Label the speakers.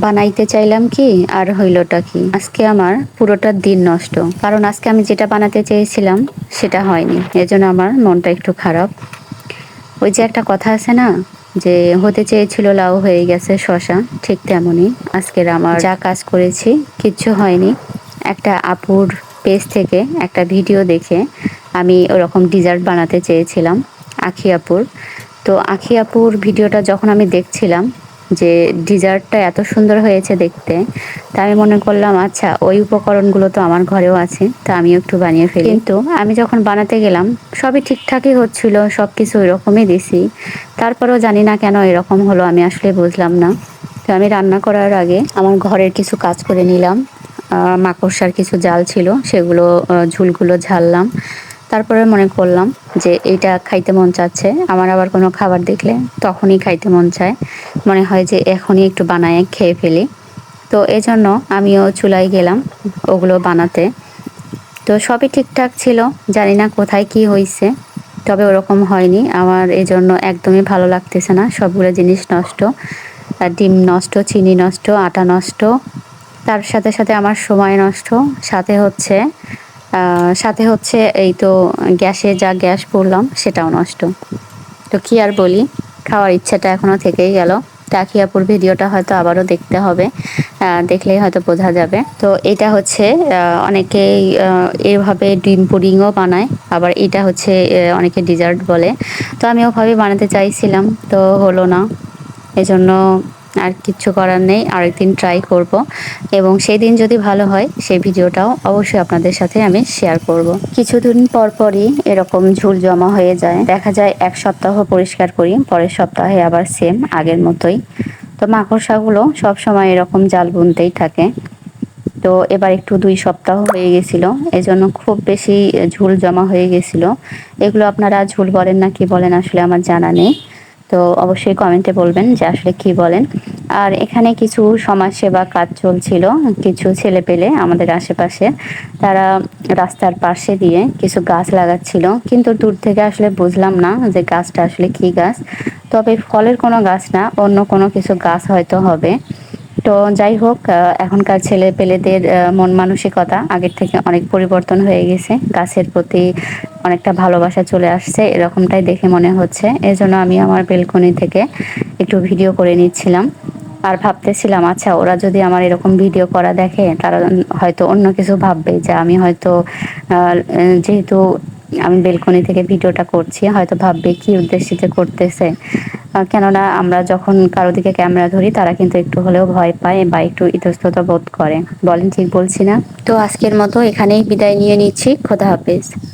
Speaker 1: বানাইতে চাইলাম কি, আর হইলটা কি? আজকে আমার পুরোটা দিন নষ্ট। কারণ আজকে আমি যেটা বানাতে চেয়েছিলাম, সেটা হয়নি। এজন্য আমার মনটা একটু খারাপ। ওই যে একটা কথা আছে না, যে হতে চেয়েছিল লাউ হয়ে গেছে শশা, ঠিক তেমনই। আজকের আমার যা কাজ করেছি, কিচ্ছু হয়নি। একটা আপুর পেজ থেকে একটা ভিডিও দেখে আমি ওরকম ডিজার্ট বানাতে চেয়েছিলাম, আখি আপুর। তো আখি আপুর ভিডিওটা যখন আমি দেখছিলাম যে ডিজার্টটা এত সুন্দর হয়েছে দেখতে, তা আমি মনে করলাম আচ্ছা ওই উপকরণগুলো তো আমার ঘরেও আছে, তা আমিও একটু বানিয়ে ফেলি। কিন্তু আমি যখন বানাতে গেলাম, সবই ঠিকঠাকই হচ্ছিল সব কিছু ওই রকমই দিছি। তারপরেও জানি না কেন এরকম হলো, আমি আসলে বুঝলাম না। তো আমি রান্না করার আগে আমার ঘরের কিছু কাজ করে নিলাম। মাকড়সার কিছু জাল ছিল, সেগুলো ঝুলগুলো ঝাললাম তারপরে মনে করলাম যে এইটা খাইতে মন চাচ্ছে। আমার আবার কোনো খাবার দেখলে তখনই খাইতে মন চায়। মনে হয় যে এখনই একটু বানায় খেয়ে ফেলি। তো এজন্য আমিও চুলায় গেলাম ওগুলো বানাতে। তো সবই ঠিকঠাক ছিল, জানি না কোথায় কি হয়েছে তবে ওরকম হয়নি। আমার এজন্য একদমই ভালো লাগতেছে না, সবগুলো জিনিস নষ্ট। ডিম নষ্ট, চিনি নষ্ট, আটা নষ্ট, তার সাথে সাথে আমার সময় নষ্ট। সাথে হচ্ছে সাথে হচ্ছে এই তো গ্যাসে যা গ্যাস পড়লাম সেটাও নষ্ট। তো কি আর বলি, খাওয়ার ইচ্ছাটা এখনও থেকেই গেল। টাকিয়াপুর ভিডিওটা হয়তো আবারও দেখতে হবে দেখলেই হয়তো বোঝা যাবে। তো এটা হচ্ছে অনেকেই এভাবে ডিম পুডিংও বানায়, আবার এটা হচ্ছে অনেকে ডিজার্ট বলে। তো আমি ওভাবে বানাতে চাইছিলাম, তো হলো না। এজন্য আর কিচ্ছু করার নেই, আরেকদিন ট্রাই করব। এবং সেই দিন যদি ভালো হয়, সেই ভিডিওটাও অবশ্যই আপনাদের সাথে আমি শেয়ার করব। কিছুদিন পর পরই এরকম ঝুল জমা হয়ে যায়। দেখা যায় এক সপ্তাহ পরিষ্কার করি, পরের সপ্তাহে আবার সেম আগের মতোই। তো মাকড়সাগুলো সবসময় এরকম জাল বুনতেই থাকে। তো এবার একটু দুই সপ্তাহ হয়ে গেছিল, এজন্য খুব বেশি ঝুল জমা হয়ে গেছিল। এগুলো আপনারা ঝুল বলেন না কি বলেন আসলে আমার জানা নেই। তো অবশ্যই কমেন্টে বলবেন যে আসলে কি বলেন। আর এখানে কিছু সমাজসেবা কাজ চলছিল, কিছু ছেলে পেলে আমাদের আশেপাশে। তারা রাস্তার পাশে দিয়ে কিছু গাছ লাগাচ্ছিল, কিন্তু দূর থেকে আসলে বুঝলাম না যে গাছটা আসলে কি গাছ। তবে ফলের কোনো গাছ না, অন্য কোনো কিছু গাছ হয়তো হবে। তো যাই হোক এখনকার ছেলে পেলেদের মন মানসিকতা আগের থেকে অনেক পরিবর্তন হয়ে গেছে। গাছের প্রতি অনেকটা ভালোবাসা চলে আসছে, এরকমটাই দেখে মনে হচ্ছে। এজন্য আমি আমার বেলকনি থেকে একটু ভিডিও করে নিচ্ছিলাম। আর ভাবতেছিলাম আচ্ছা ওরা যদি আমার এরকম ভিডিও করা দেখে, তারা হয়তো অন্য কিছু ভাববে যে আমি হয়তো যেহেতু আমি বেলকনি থেকে ভিডিওটা করছি, হয়তো ভাববে কি উদ্দেশ্যে করতেছে। কেননা আমরা যখন কারও দিকে ক্যামেরা ধরি, তারা কিন্তু একটু হলেও ভয় পায় বা একটু ইতস্তত বোধ করে। বলেন, ঠিক বলছি না? তো আজকের মতো এখানেই বিদায় নিয়ে নিচ্ছি। খোদা হাফেজ।